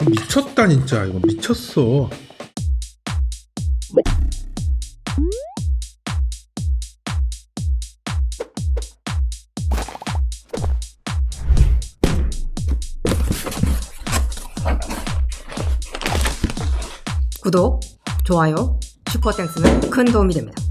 아, 미쳤다 진짜 이거 미쳤어. 구독, 좋아요, 슈퍼땡스는 큰 도움이 됩니다.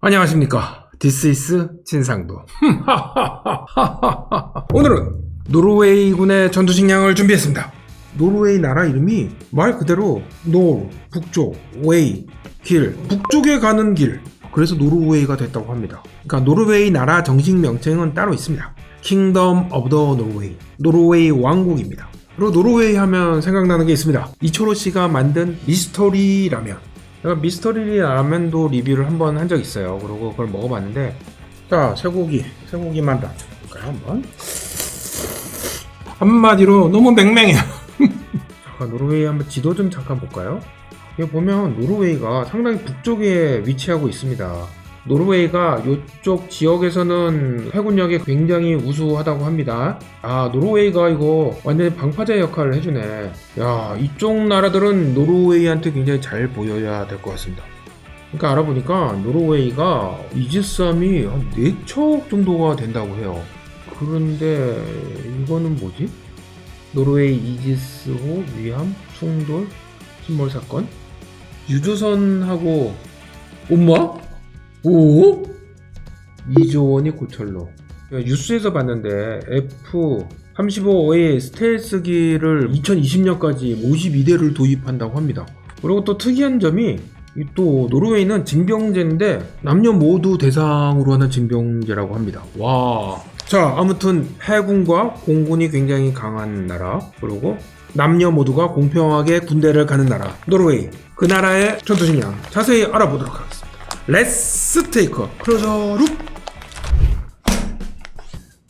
안녕하십니까. This is 진상도. 오늘은 노르웨이군의 전투 식량을 준비했습니다. 노르웨이 나라 이름이 말 그대로 노, 북쪽, 웨이, 길, 북쪽에 가는 길. 그래서 노르웨이가 됐다고 합니다. 그러니까 노르웨이 나라 정식 명칭은 따로 있습니다. 킹덤 오브 더 노르웨이. 노르웨이 왕국입니다. 그리고 노르웨이 하면 생각나는 게 있습니다. 이초로 씨가 만든 미스터리 라면. 제가 미스터리 라면도 리뷰를 한 번 한 적 있어요. 그리고 그걸 먹어봤는데, 자, 쇠고기, 쇠고기만 놔볼까요, 한번? 한마디로 너무 맹맹해요. 잠깐, 노르웨이 한번 지도 좀 잠깐 볼까요? 여기 보면 노르웨이가 상당히 북쪽에 위치하고 있습니다. 노르웨이가 이쪽 지역에서는 해군력이 굉장히 우수하다고 합니다. 아, 노르웨이가 이거 완전히 방파제 역할을 해주네. 야, 이쪽 나라들은 노르웨이한테 굉장히 잘 보여야 될 것 같습니다. 그러니까 알아보니까 노르웨이가 이지스함이 한 4척 정도가 된다고 해요. 그런데 이거는 뭐지? 노르웨이 이지스호 위함 충돌 침몰 사건 유조선하고 엄마? 오? 2조 원이 고철로 뉴스에서 봤는데 F-35의 스텔스기를 2020년까지 52대를 도입한다고 합니다. 그리고 또 특이한 점이 이또 노르웨이는 징병제인데 남녀 모두 대상으로 하는 징병제라고 합니다. 와. 자, 아무튼 해군과 공군이 굉장히 강한 나라. 그리고 남녀 모두가 공평하게 군대를 가는 나라. 노르웨이. 그 나라의 전투 식량 자세히 알아보도록 하겠습니다. 레츠 테이크 클로저 룩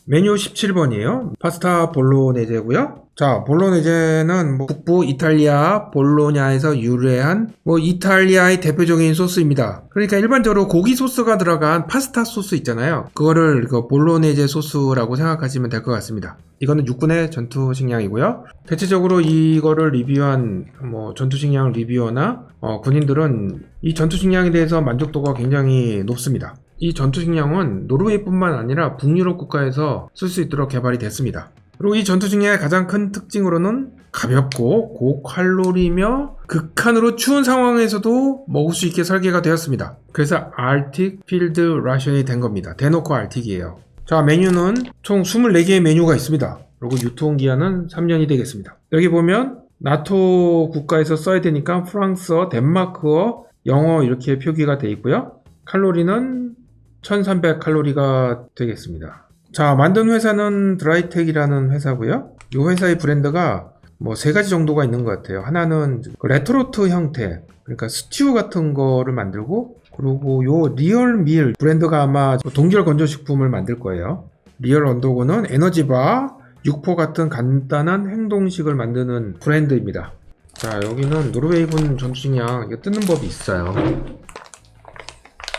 메뉴 17번이에요. 파스타 볼로네제고요. 자, 볼로네제는 뭐 북부 이탈리아 볼로냐에서 유래한 뭐 이탈리아의 대표적인 소스입니다. 그러니까 일반적으로 고기 소스가 들어간 파스타 소스 있잖아요. 그거를 그 볼로네제 소스라고 생각하시면 될 것 같습니다. 이거는 육군의 전투 식량이고요. 대체적으로 이거를 리뷰한 뭐 전투 식량 리뷰어나 어, 군인들은 이 전투 식량에 대해서 만족도가 굉장히 높습니다. 이 전투 식량은 노르웨이뿐만 아니라 북유럽 국가에서 쓸 수 있도록 개발이 됐습니다. 그리고 이 전투 식량의 가장 큰 특징으로는 가볍고 고칼로리며 극한으로 추운 상황에서도 먹을 수 있게 설계가 되었습니다. 그래서 알틱 필드 라션이 된 겁니다. 대놓고 알틱이에요. 자, 메뉴는 총 24개의 메뉴가 있습니다. 그리고 유통기한은 3년이 되겠습니다. 여기 보면 나토 국가에서 써야 되니까 프랑스어, 덴마크어, 영어 이렇게 표기가 되어 있고요. 칼로리는 1300 칼로리가 되겠습니다. 자, 만든 회사는 드라이텍이라는 회사고요. 이 회사의 브랜드가 뭐 세 가지 정도가 있는 것 같아요. 하나는 그 레트로트 형태, 그러니까 스튜 같은 거를 만들고, 그리고 요 리얼 밀 브랜드가 아마 동결 건조식품을 만들 거예요. 리얼 언더고는 에너지바, 육포 같은 간단한 행동식을 만드는 브랜드입니다. 자, 여기는 노르웨이군 전투식량 이거 뜯는 법이 있어요.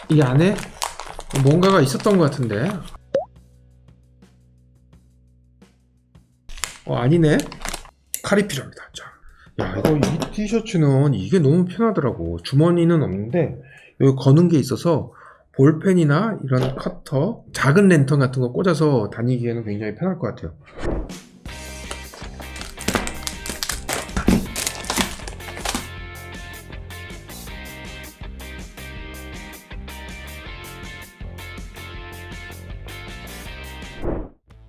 이 안에 뭔가가 있었던 것 같은데. 어, 아니네. 칼이 필요합니다. 자. 야, 이거 이 티셔츠는 이게 너무 편하더라고. 주머니는 없는데, 여기 거는 게 있어서, 볼펜이나 이런 커터, 작은 랜턴 같은 거 꽂아서 다니기에는 굉장히 편할 것 같아요.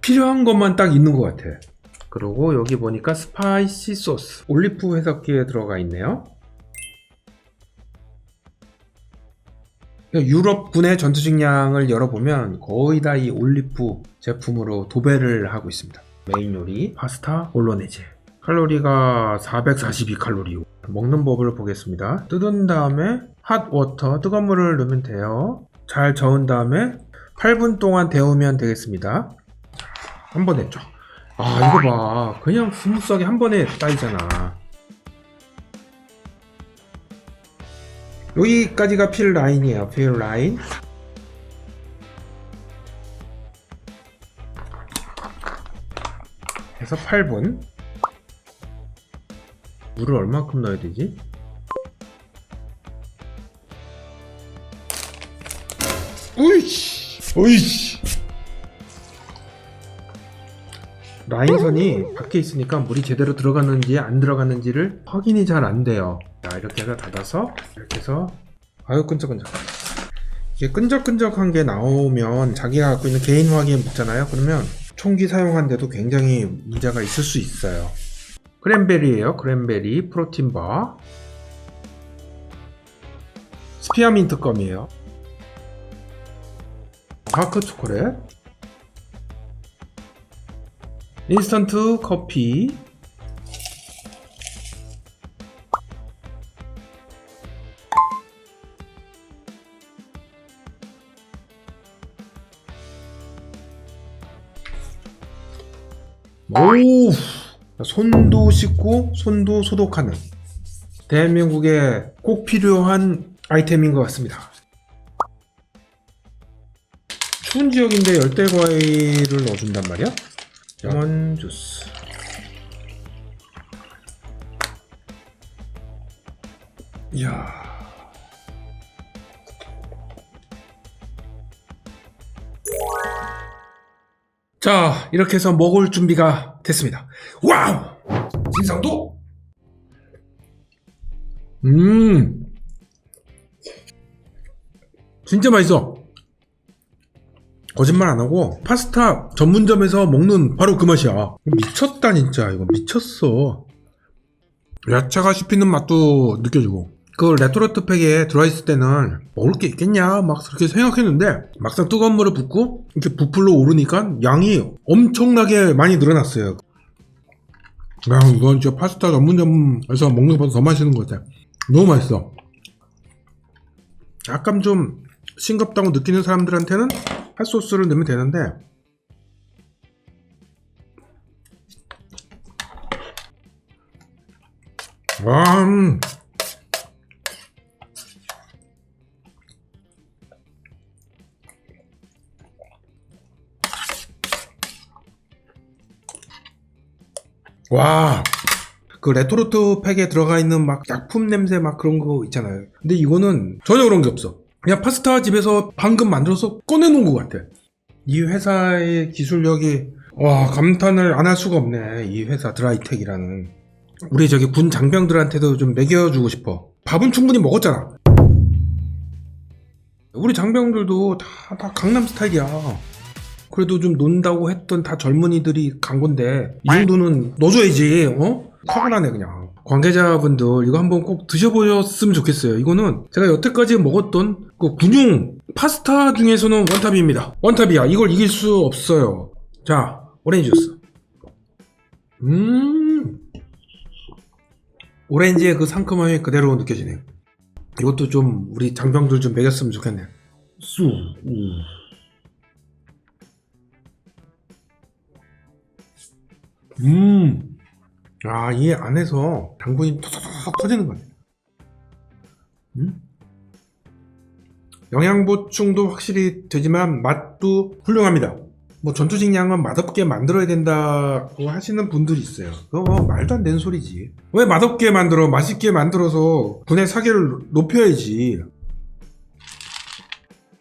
필요한 것만 딱 있는 것 같아. 그리고 여기 보니까 스파이시 소스, 올리프 회색기에 들어가 있네요. 유럽군의 전투 식량을 열어보면 거의 다 이 올리프 제품으로 도배를 하고 있습니다. 메인 요리 파스타 볼로네제 칼로리가 442칼로리 먹는 법을 보겠습니다. 뜯은 다음에 핫 워터 뜨거운 물을 넣으면 돼요. 잘 저은 다음에 8분 동안 데우면 되겠습니다. 한 번 했죠. 아 이거 봐 그냥 스무스하게 한 번에 따이잖아 여기까지가 필 라인이에요 필 라인 해서 8분. 물을 얼마큼 넣어야 되지? 으이씨! 으이씨! 라인선이 밖에 있으니까 물이 제대로 들어갔는지 안 들어갔는지를 확인이 잘 안 돼요. 자, 이렇게 해서 닫아서, 이렇게 해서, 아유, 끈적끈적. 이게 끈적끈적한 게 나오면 자기가 갖고 있는 개인 확인 묻잖아요. 그러면 총기 사용하는데도 굉장히 문제가 있을 수 있어요. 크랜베리예요. 크랜베리 프로틴 바. 스피아민트 껌이에요. 다크 초콜릿. 인스턴트 커피. 오! 손도 씻고 손도 소독하는 대한민국에 꼭 필요한 아이템인 것 같습니다. 추운 지역인데 열대 과일을 넣어준단 말이야? 레몬 주스. 이야. 자, 이렇게 해서 먹을 준비가 됐습니다. 와우! 진상도? 음. 진짜 맛있어. 거짓말 안 하고 파스타 전문점에서 먹는 바로 그 맛이야. 미쳤다 진짜 이거 미쳤어. 야채가 씹히는 맛도 느껴지고 그 레토르트 팩에 들어있을 때는 먹을 게 있겠냐 막 그렇게 생각했는데 막상 뜨거운 물을 붓고 이렇게 부풀러 오르니까 양이 엄청나게 많이 늘어났어요. 야 이건 진짜 파스타 전문점에서 먹는 것보다 더 맛있는 것 같아. 너무 맛있어. 약간 좀 싱겁다고 느끼는 사람들한테는 핫소스를 넣으면 되는데 와 음. 와, 그 레토르트 팩에 들어가 있는 막 약품 냄새 막 그런 거 있잖아요. 근데 이거는 전혀 그런 게 없어. 그냥 파스타 집에서 방금 만들어서 꺼내놓은 것 같아. 이 회사의 기술력이 와 감탄을 안 할 수가 없네. 이 회사 드라이텍이라는. 우리 저기 군 장병들한테도 좀 먹여주고 싶어. 밥은 충분히 먹었잖아. 우리 장병들도 다, 다 강남 스타일이야. 그래도 좀 논다고 했던 다 젊은이들이 간 건데 이 정도는 넣어줘야지 어? 화가 나네 그냥 관계자분들 이거 한번 꼭 드셔보셨으면 좋겠어요. 이거는 제가 여태까지 먹었던 그 군용 파스타 중에서는 원탑입니다. 원탑이야. 이걸 이길 수 없어요. 자 오렌지 주스 음. 오렌지의 그 상큼함이 그대로 느껴지네요. 이것도 좀 우리 장병들 좀 먹였으면 좋겠네 쑥. 우. 음. 아, 이 안에서 당분이 톡톡톡 터지는 거네. 음? 영양 보충도 확실히 되지만 맛도 훌륭합니다. 뭐 전투식 양은 맛없게 만들어야 된다고 하시는 분들이 있어요. 그거 뭐 말도 안 되는 소리지. 왜 맛없게 만들어? 맛있게 만들어서 분해 사계를 높여야지.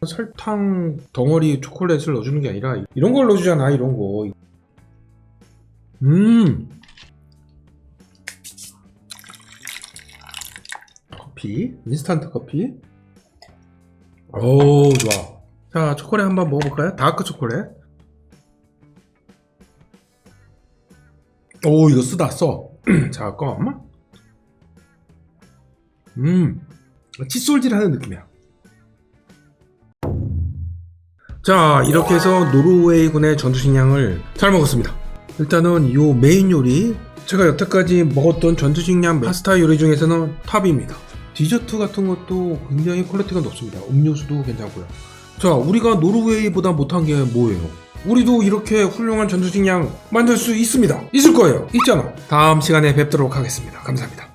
설탕 덩어리 초콜릿을 넣어주는 게 아니라 이런 걸 넣어주잖아, 이런 거. 음. 커피, 인스턴트 커피. 오, 좋아. 자, 초콜릿 한번 먹어볼까요? 다크 초콜릿. 오, 이거 쓰다 써. 자, 껌. 음, 칫솔질 하는 느낌이야. 자, 이렇게 해서 노르웨이군의 전투식량을 잘 먹었습니다. 일단은 요 메인 요리 제가 여태까지 먹었던 전투식량 파스타 요리 중에서는 탑입니다. 디저트 같은 것도 굉장히 퀄리티가 높습니다. 음료수도 괜찮고요. 자, 우리가 노르웨이보다 못한 게 뭐예요? 우리도 이렇게 훌륭한 전투식량 만들 수 있습니다. 있을 거예요. 있잖아. 다음 시간에 뵙도록 하겠습니다. 감사합니다.